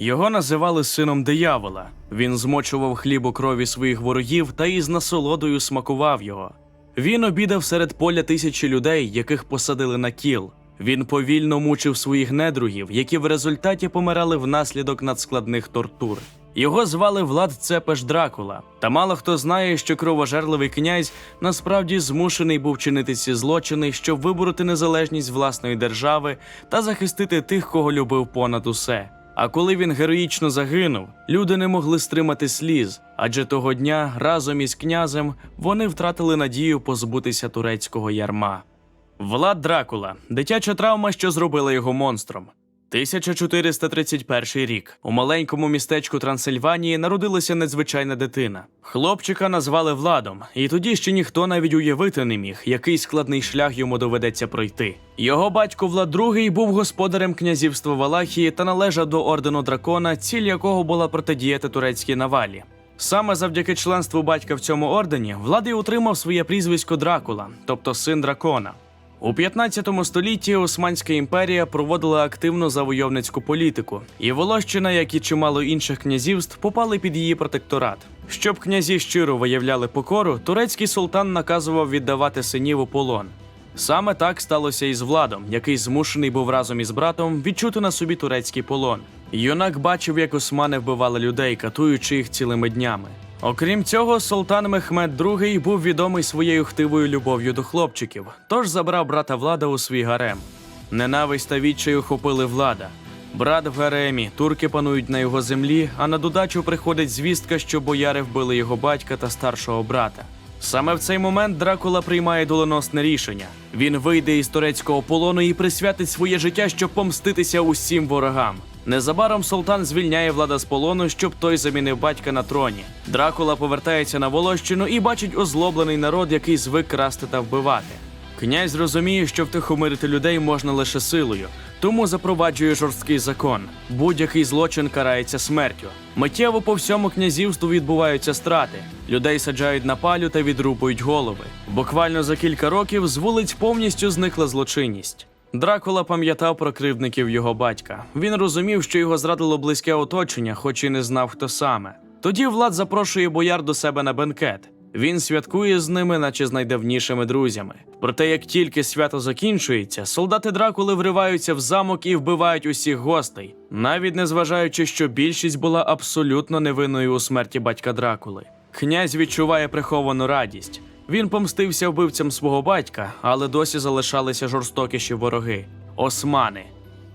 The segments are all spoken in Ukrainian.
Його називали сином диявола. Він змочував хліб у крові своїх ворогів та із насолодою смакував його. Він обідав серед поля тисячі людей, яких посадили на кіл. Він повільно мучив своїх недругів, які в результаті помирали внаслідок надскладних тортур. Його звали Влад Цепеш Дракула, та мало хто знає, що кровожерливий князь насправді змушений був чинити ці злочини, щоб вибороти незалежність власної держави та захистити тих, кого любив понад усе. А коли він героїчно загинув, люди не могли стримати сліз, адже того дня разом із князем вони втратили надію позбутися турецького ярма. Влад Дракула дитяча травма, що зробила його монстром. 1431 рік у маленькому містечку Трансильванії народилася незвичайна дитина. Хлопчика назвали Владом, і тоді ще ніхто навіть уявити не міг, який складний шлях йому доведеться пройти. Його батько Влад II був господарем князівства Валахії та належав до ордену дракона, ціль якого була протидіяти турецькій навалі. Саме завдяки членству батька в цьому ордені Влад і отримав своє прізвисько Дракула, тобто син дракона. У 15 столітті Османська імперія проводила активну завойовницьку політику, і Волощина, як і чимало інших князівств, попали під її протекторат. Щоб князі щиро виявляли покору, турецький султан наказував віддавати синів у полон. Саме так сталося і з владом, який змушений був разом із братом відчути на собі турецький полон. Юнак бачив, як османи вбивали людей, катуючи їх цілими днями. Окрім цього, султан Мехмед II був відомий своєю хтивою любов'ю до хлопчиків, тож забрав брата влада у свій гарем. Ненависть та відчай охопили влада. Брат в гаремі, турки панують на його землі, а на додачу приходить звістка, що бояри вбили його батька та старшого брата. Саме в цей момент Дракула приймає доленосне рішення. Він вийде із турецького полону і присвятить своє життя, щоб помститися усім ворогам. Незабаром султан звільняє влада з полону, щоб той замінив батька на троні. Дракула повертається на Волощину і бачить озлоблений народ, який звик красти та вбивати. Князь розуміє, що втихомирити людей можна лише силою, тому запроваджує жорсткий закон. Будь-який злочин карається смертю. Миттєво по всьому князівству відбуваються страти. Людей саджають на палю та відрубують голови. Буквально за кілька років з вулиць повністю зникла злочинність. Дракула пам'ятав про кривдників його батька. Він розумів, що його зрадило близьке оточення, хоч і не знав, хто саме. Тоді Влад запрошує бояр до себе на бенкет. Він святкує з ними, наче з найдавнішими друзями. Проте, як тільки свято закінчується, солдати Дракули вриваються в замок і вбивають усіх гостей, навіть незважаючи, що більшість була абсолютно невинною у смерті батька Дракули. Князь відчуває приховану радість. Він помстився вбивцям свого батька, але досі залишалися жорстокіші вороги османи.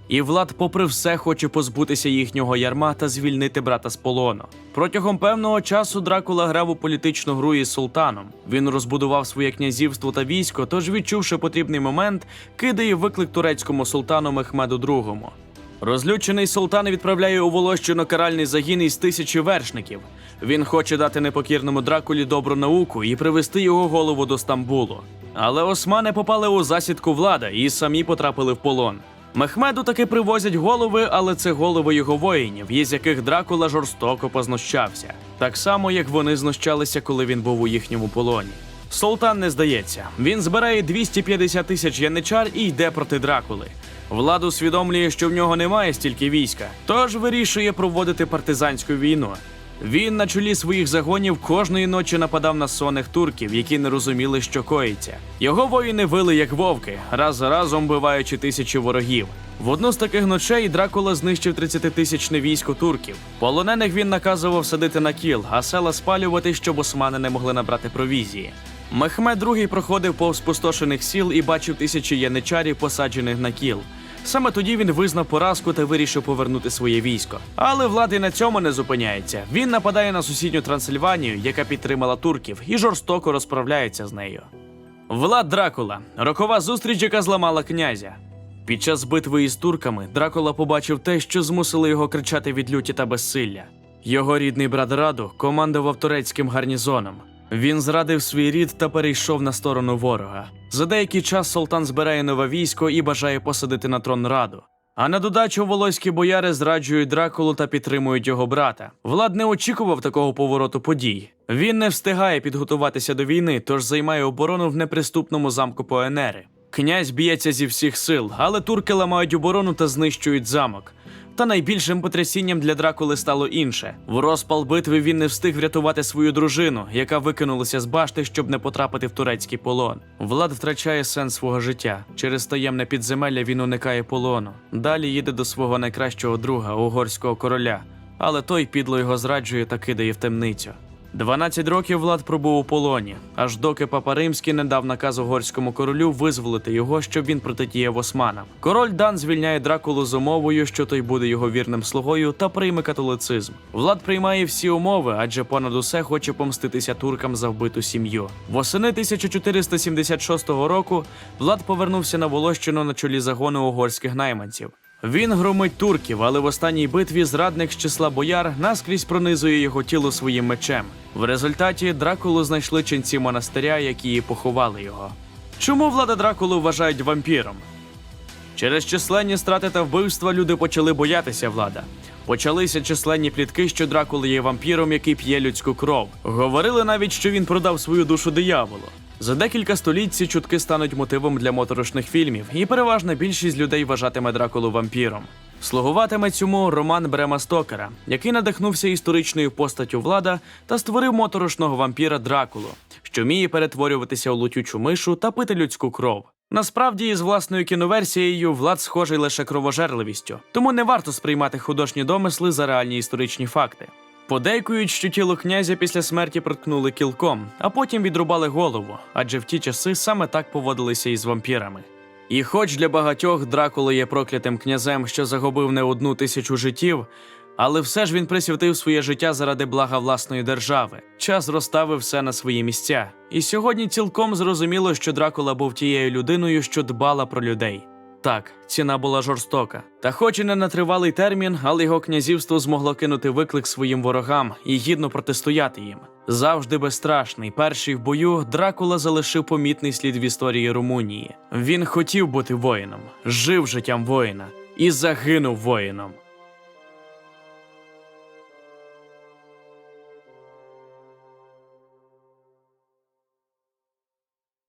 І Влад, попри все, хоче позбутися їхнього ярма та звільнити брата з полону. Протягом певного часу Дракула грав у політичну гру із султаном. Він розбудував своє князівство та військо, тож, відчувши потрібний момент, кидає виклик турецькому султану Мехмеду II. Розлючений султан відправляє у Волощину каральний загін із тисячі вершників. Він хоче дати непокірному дракулі добру науку і привести його голову до Стамбулу. Але османи попали у засідку влада і самі потрапили в полон. Мехмеду таки привозять голови, але це голови його воїнів, із яких Дракула жорстоко познущався, так само як вони знущалися, коли він був у їхньому полоні. Султан не здається. Він збирає 250 тисяч яничар і йде проти Дракули. Влад усвідомлює, що в нього немає стільки війська, тож вирішує проводити партизанську війну. Він на чолі своїх загонів кожної ночі нападав на сонних турків, які не розуміли, що коїться. Його воїни вили як вовки, раз за разом вбиваючи тисячі ворогів. В одну з таких ночей Дракула знищив 30-тисячне військо турків. Полонених він наказував садити на кіл, а села спалювати, щоб османи не могли набрати провізії. Мехмед II проходив повз спустошених сіл і бачив тисячі яничарів, посаджених на кіл. Саме тоді він визнав поразку та вирішив повернути своє військо. Але влада й на цьому не зупиняється. Він нападає на сусідню Трансильванію, яка підтримала турків, і жорстоко розправляється з нею. Влад Дракула рокова зустріч, яка зламала князя. Під час битви із турками Дракула побачив те, що змусило його кричати від люті та безсилля. Його рідний брат Раду командував турецьким гарнізоном. Він зрадив свій рід та перейшов на сторону ворога. За деякий час султан збирає нове військо і бажає посадити на трон раду. А на додачу волоські бояри зраджують Дракулу та підтримують його брата. Влад не очікував такого повороту подій. Він не встигає підготуватися до війни, тож займає оборону в неприступному замку Поенери. Князь б'ється зі всіх сил, але турки ламають оборону та знищують замок. Та найбільшим потрясінням для Дракули стало інше. В розпал битви він не встиг врятувати свою дружину, яка викинулася з башти, щоб не потрапити в турецький полон. Влад втрачає сенс свого життя. Через таємне підземелля він уникає полону. Далі їде до свого найкращого друга, угорського короля, але той підло його зраджує та кидає в темницю. 12 років Влад пробув у полоні, аж доки папа Римський не дав наказ угорському королю визволити його, щоб він протидіяв османам. Король Дан звільняє Дракулу з умовою, що той буде його вірним слугою та прийме католицизм. Влад приймає всі умови, адже понад усе хоче помститися туркам за вбиту сім'ю. Восени 1476 року Влад повернувся на Волощину на чолі загону угорських найманців. Він громить турків, але в останній битві зрадник з числа бояр наскрізь пронизує його тіло своїм мечем. В результаті Дракулу знайшли ченці монастиря, які і поховали його. Чому влада Дракулу вважають вампіром? Через численні страти та вбивства люди почали боятися влада. Почалися численні плітки, що Дракула є вампіром, який п'є людську кров. Говорили навіть, що він продав свою душу дияволу. За декілька століть ці чутки стануть мотивом для моторошних фільмів, і переважна більшість людей вважатиме Дракулу вампіром. Слугуватиме цьому роман Брема Стокера, який надихнувся історичною постаттю влада та створив моторошного вампіра Дракулу, що вміє перетворюватися у лутючу мишу та пити людську кров. Насправді, із власною кіноверсією влад схожий лише кровожерливістю, тому не варто сприймати художні домисли за реальні історичні факти. Подейкують, що тіло князя після смерті проткнули кілком, а потім відрубали голову, адже в ті часи саме так поводилися із вампірами. І хоч для багатьох Дракула є проклятим князем, що загубив не одну тисячу життів, але все ж він присвятив своє життя заради блага власної держави. Час розставив все на свої місця. І сьогодні цілком зрозуміло, що Дракула був тією людиною, що дбала про людей. Так, ціна була жорстока. Та хоч і не на тривалий термін, але його князівство змогло кинути виклик своїм ворогам і гідно протистояти їм. Завжди безстрашний, перший в бою, Дракула залишив помітний слід в історії Румунії. Він хотів бути воїном, жив життям воїна і загинув воїном.